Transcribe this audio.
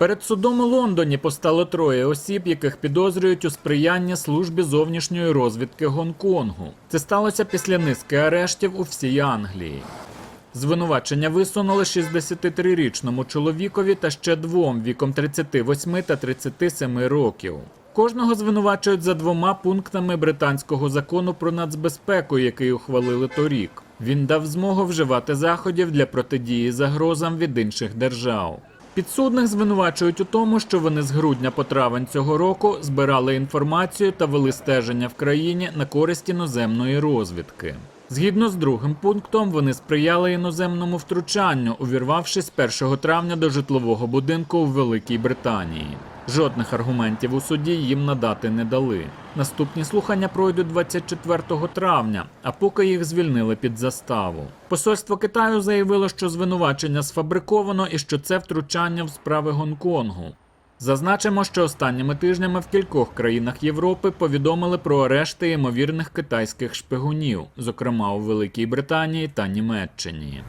Перед судом у Лондоні постало троє осіб, яких підозрюють у сприянні службі зовнішньої розвідки Гонконгу. Це сталося після низки арештів у всій Англії. Звинувачення висунули 63-річному чоловікові та ще двом віком 38 та 37 років. Кожного звинувачують за двома пунктами британського закону про нацбезпеку, який ухвалили торік. Він дав змогу вживати заходів для протидії загрозам від інших держав. Підсудних звинувачують у тому, що вони з грудня по травень цього року збирали інформацію та вели стеження в країні на користь іноземної розвідки. Згідно з другим пунктом, вони сприяли іноземному втручанню, увірвавшись 1 травня до житлового будинку у Великій Британії. Жодних аргументів у суді їм надати не дали. Наступні слухання пройдуть 24 травня, а поки їх звільнили під заставу. Посольство Китаю заявило, що звинувачення сфабриковано і що це втручання в справи Гонконгу. Зазначимо, що останніми тижнями в кількох країнах Європи повідомили про арешти ймовірних китайських шпигунів, зокрема у Великій Британії та Німеччині.